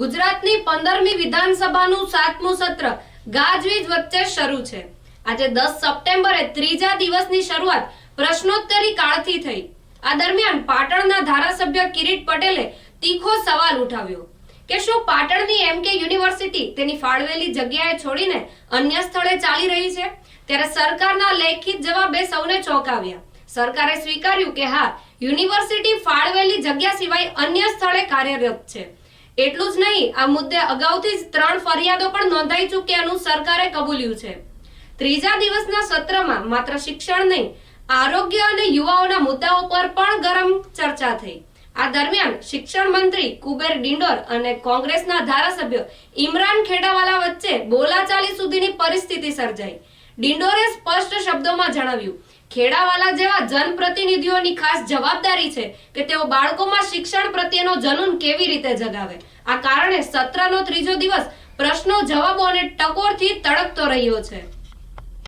ગુજરાતની પંદરમી વિધાનસભાનું સાતમું સત્ર ગાજવીજ વચ્ચે શરૂ છે. આજે દસ સપ્ટેમ્બરે ત્રીજા દિવસની શરૂઆત પ્રશ્નોત્તરી કાળથી થઈ. આ દરમિયાન પાટણના ધારાસભ્ય કિરીટ પટેલે તીખો સવાલ ઉઠાવ્યો કે શું પાટણની એમ કે યુનિવર્સિટી તેની ફાળવેલી જગ્યાએ છોડીને અન્ય સ્થળે ચાલી રહી છે? ત્યારે સરકારના લેખિત જવાબે સૌને ચોંકાવ્યા. સરકારે સ્વીકાર્યું કે હા, યુનિવર્સિટી ફાળવેલી જગ્યા સિવાય અન્ય સ્થળે કાર્યરત છે. એટલું જ નહીં, આ મુદ્દે અગાઉથી જ ત્રણ ફરિયાદો પણ નોંધાઈ ચૂક્યાનું સરકારે કબૂલ્યું છે. ત્રીજા દિવસના સત્રમાં માત્ર શિક્ષણ નહીં, આરોગ્ય અને યુવાઓના મુદ્દાઓ પર પણ ગરમ ચર્ચા થઈ. આ દરમિયાન શિક્ષણ મંત્રી કુબેર ડિંડોર અને કોંગ્રેસના ધારાસભ્ય ઇમરાન ખેડાવાલા વચ્ચે બોલાચાલી સુધીની પરિસ્થિતિ સર્જાઈ. ડિંડોરે સ્પષ્ટ શબ્દોમાં જણાવ્યું ખેડાવાલા જેવા જનપ્રતિનિધિઓની ખાસ જવાબદારી છે કે તેઓ બાળકોમાં શિક્ષણ પ્રત્યેનો જનૂન કેવી રીતે જગાવે. આ કારણે સત્રનો ત્રીજો દિવસ પ્રશ્નો, જવાબો અને ટકોરથી તડકતો રહ્યો છે.